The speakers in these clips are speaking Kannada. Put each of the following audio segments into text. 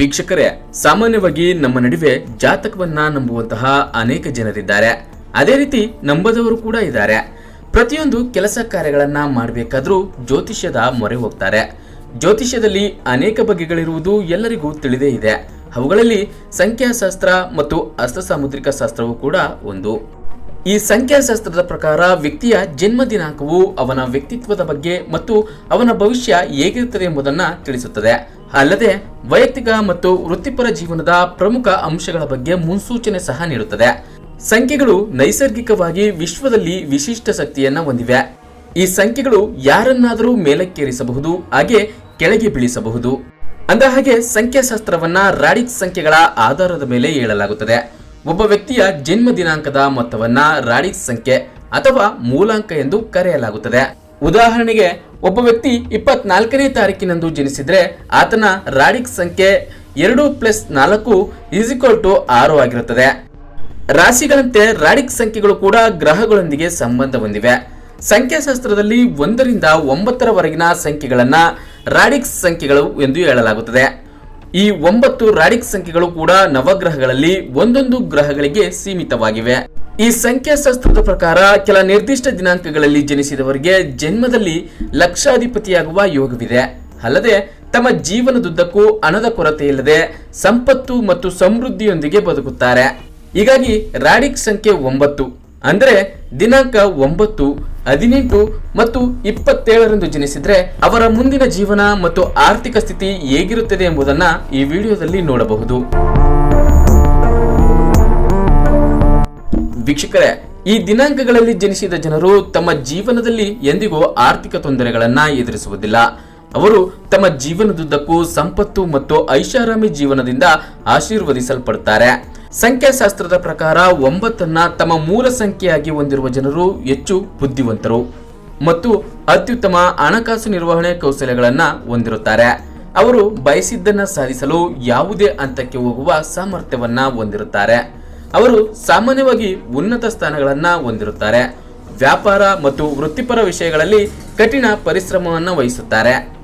ವೀಕ್ಷಕರೇ, ಸಾಮಾನ್ಯವಾಗಿ ನಮ್ಮ ನಡುವೆ ಜಾತಕವನ್ನ ನಂಬುವಂತಹ ಅನೇಕ ಜನರಿದ್ದಾರೆ. ಅದೇ ರೀತಿ ನಂಬದವರು ಕೂಡ ಇದ್ದಾರೆ. ಪ್ರತಿಯೊಂದು ಕೆಲಸ ಕಾರ್ಯಗಳನ್ನ ಮಾಡಬೇಕಾದ್ರೂ ಜ್ಯೋತಿಷ್ಯದ ಮೊರೆ ಹೋಗ್ತಾರೆ. ಜ್ಯೋತಿಷ್ಯದಲ್ಲಿ ಅನೇಕ ಬಗೆಗಳಿರುವುದು ಎಲ್ಲರಿಗೂ ತಿಳಿದೇ ಇದೆ. ಅವುಗಳಲ್ಲಿ ಸಂಖ್ಯಾಶಾಸ್ತ್ರ ಮತ್ತು ಅಸ್ತ್ರಸಾಮುದ್ರಿಕ ಶಾಸ್ತ್ರವೂ ಕೂಡ ಒಂದು. ಈ ಸಂಖ್ಯಾಶಾಸ್ತ್ರದ ಪ್ರಕಾರ ವ್ಯಕ್ತಿಯ ಜನ್ಮ ದಿನಾಂಕವು ಅವನ ವ್ಯಕ್ತಿತ್ವದ ಬಗ್ಗೆ ಮತ್ತು ಅವನ ಭವಿಷ್ಯ ಹೇಗಿರುತ್ತದೆ ಎಂಬುದನ್ನು ತಿಳಿಸುತ್ತದೆ. ಅಲ್ಲದೆ ವೈಯಕ್ತಿಕ ಮತ್ತು ವೃತ್ತಿಪರ ಜೀವನದ ಪ್ರಮುಖ ಅಂಶಗಳ ಬಗ್ಗೆ ಮುನ್ಸೂಚನೆ ಸಹ ನೀಡುತ್ತದೆ. ಸಂಖ್ಯೆಗಳು ನೈಸರ್ಗಿಕವಾಗಿ ವಿಶ್ವದಲ್ಲಿ ವಿಶಿಷ್ಟ ಶಕ್ತಿಯನ್ನ ಹೊಂದಿವೆ. ಈ ಸಂಖ್ಯೆಗಳು ಯಾರನ್ನಾದರೂ ಮೇಲಕ್ಕೇರಿಸಬಹುದು, ಹಾಗೆ ಕೆಳಗೆ ಬೀಳಿಸಬಹುದು. ಅಂದ ಹಾಗೆ ಸಂಖ್ಯಾಶಾಸ್ತ್ರವನ್ನ ರಾಡಿಕ್ ಸಂಖ್ಯೆಗಳ ಆಧಾರದ ಮೇಲೆ ಹೇಳಲಾಗುತ್ತದೆ. ಒಬ್ಬ ವ್ಯಕ್ತಿಯ ಜನ್ಮ ದಿನಾಂಕದ ಮೊತ್ತವನ್ನ ರಾಡಿಕ್ ಸಂಖ್ಯೆ ಅಥವಾ ಮೂಲಾಂಕ ಎಂದು ಕರೆಯಲಾಗುತ್ತದೆ. ಉದಾಹರಣೆಗೆ ಒಬ್ಬ ವ್ಯಕ್ತಿ ಇಪ್ಪತ್ನಾಲ್ಕನೇ ತಾರೀಕಿನಂದು ಜನಿಸಿದ್ರೆ ಆತನ ರಾಡಿಕ್ ಸಂಖ್ಯೆ ಎರಡು ಪ್ಲಸ್ ನಾಲ್ಕು ಈಸ್ ಟು ಆರು ಆಗಿರುತ್ತದೆ. ರಾಶಿಗಳಂತೆ ರಾಡಿಕ್ ಸಂಖ್ಯೆಗಳು ಕೂಡ ಗ್ರಹಗಳೊಂದಿಗೆ ಸಂಬಂಧ ಹೊಂದಿವೆ. ಸಂಖ್ಯಾಶಾಸ್ತ್ರದಲ್ಲಿ ಒಂದರಿಂದ ಒಂಬತ್ತರವರೆಗಿನ ಸಂಖ್ಯೆಗಳನ್ನ ರಾಡಿಕ್ಸ್ ಸಂಖ್ಯೆಗಳು ಎಂದು ಹೇಳಲಾಗುತ್ತದೆ. ಈ ಒಂಬತ್ತು ರಾಡಿಕ್ ಸಂಖ್ಯೆಗಳು ಕೂಡ ನವಗ್ರಹಗಳಲ್ಲಿ ಒಂದೊಂದು ಗ್ರಹಗಳಿಗೆ ಸೀಮಿತವಾಗಿವೆ. ಈ ಸಂಖ್ಯಾಶಾಸ್ತ್ರದ ಪ್ರಕಾರ ಕೆಲ ನಿರ್ದಿಷ್ಟ ದಿನಾಂಕಗಳಲ್ಲಿ ಜನಿಸಿದವರಿಗೆ ಜನ್ಮದಲ್ಲಿ ಲಕ್ಷಾಧಿಪತಿಯಾಗುವ ಯೋಗವಿದೆ. ಅಲ್ಲದೆ, ತಮ್ಮ ಜೀವನದುದ್ದಕ್ಕೂ ಹಣದ ಕೊರತೆ ಇಲ್ಲದೆ ಸಂಪತ್ತು ಮತ್ತು ಸಮೃದ್ಧಿಯೊಂದಿಗೆ ಬದುಕುತ್ತಾರೆ. ಹೀಗಾಗಿ ರಾಡಿಕ್ ಸಂಖ್ಯೆ ಒಂಬತ್ತು, ಅಂದರೆ ದಿನಾಂಕ ಒಂಬತ್ತು, ಹದಿನೆಂಟು ಮತ್ತು ಇಪ್ಪತ್ತೇಳರಂದು ಜನಿಸಿದ್ರೆ ಅವರ ಮುಂದಿನ ಜೀವನ ಮತ್ತು ಆರ್ಥಿಕ ಸ್ಥಿತಿ ಹೇಗಿರುತ್ತದೆ ಎಂಬುದನ್ನ ಈ ವಿಡಿಯೋದಲ್ಲಿ ನೋಡಬಹುದು. ವೀಕ್ಷಕರೇ, ಈ ದಿನಾಂಕಗಳಲ್ಲಿ ಜನಿಸಿದ ಜನರು ತಮ್ಮ ಜೀವನದಲ್ಲಿ ಎಂದಿಗೂ ಆರ್ಥಿಕ ತೊಂದರೆಗಳನ್ನ ಎದುರಿಸುವುದಿಲ್ಲ. ಅವರು ತಮ್ಮ ಜೀವನದುದ್ದಕ್ಕೂ ಸಂಪತ್ತು ಮತ್ತು ಐಷಾರಾಮಿ ಜೀವನದಿಂದ ಆಶೀರ್ವದಿಸಲ್ಪಡುತ್ತಾರೆ ಸಂಖ್ಯಾಶಾಸ್ತ್ರದ ಪ್ರಕಾರ ಒಂಬತ್ತನ್ನ ತಮ್ಮ ಮೂಲ ಸಂಖ್ಯೆಯಾಗಿ ಹೊಂದಿರುವ ಜನರು ಹೆಚ್ಚು ಬುದ್ಧಿವಂತರು ಮತ್ತು ಅತ್ಯುತ್ತಮ ಹಣಕಾಸು ನಿರ್ವಹಣೆ ಕೌಶಲ್ಯಗಳನ್ನ ಹೊಂದಿರುತ್ತಾರೆ. ಅವರು ಬಯಸಿದ್ದನ್ನ ಸಾಧಿಸಲು ಯಾವುದೇ ಹಂತಕ್ಕೆ ಹೋಗುವ ಸಾಮರ್ಥ್ಯವನ್ನ ಹೊಂದಿರುತ್ತಾರೆ. ಅವರು ಸಾಮಾನ್ಯವಾಗಿ ಉನ್ನತ ಸ್ಥಾನಗಳನ್ನ ಹೊಂದಿರುತ್ತಾರೆ. ವ್ಯಾಪಾರ ಮತ್ತು ವೃತ್ತಿಪರ ವಿಷಯಗಳಲ್ಲಿ ಕಠಿಣ ಪರಿಶ್ರಮವನ್ನು ವಹಿಸುತ್ತಾರೆ.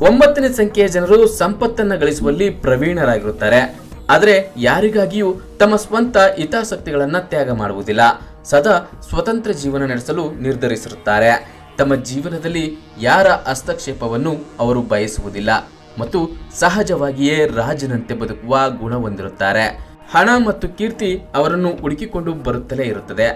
ಒಂಬತ್ತನೇ ಸಂಖ್ಯೆಯ ಜನರು ಸಂಪತ್ತನ್ನು ಗಳಿಸುವಲ್ಲಿ ಪ್ರವೀಣರಾಗಿರುತ್ತಾರೆ. ಆದರೆ ಯಾರಿಗಾಗಿಯೂ ತಮ್ಮ ಸ್ವಂತ ಹಿತಾಸಕ್ತಿಗಳನ್ನು ತ್ಯಾಗ ಮಾಡುವುದಿಲ್ಲ. ಸದಾ ಸ್ವತಂತ್ರ ಜೀವನ ನಡೆಸಲು ನಿರ್ಧರಿಸಿರುತ್ತಾರೆ. ತಮ್ಮ ಜೀವನದಲ್ಲಿ ಯಾರ ಹಸ್ತಕ್ಷೇಪವನ್ನು ಅವರು ಬಯಸುವುದಿಲ್ಲ. ಮತ್ತು ಸಹಜವಾಗಿಯೇ ರಾಜನಂತೆ ಬದುಕುವ ಗುಣ ಹೊಂದಿರುತ್ತಾರೆ. ಹಣ ಮತ್ತು ಕೀರ್ತಿ ಅವರನ್ನು ಹುಡುಕಿಕೊಂಡು ಬರುತ್ತಲೇ ಇರುತ್ತದೆ.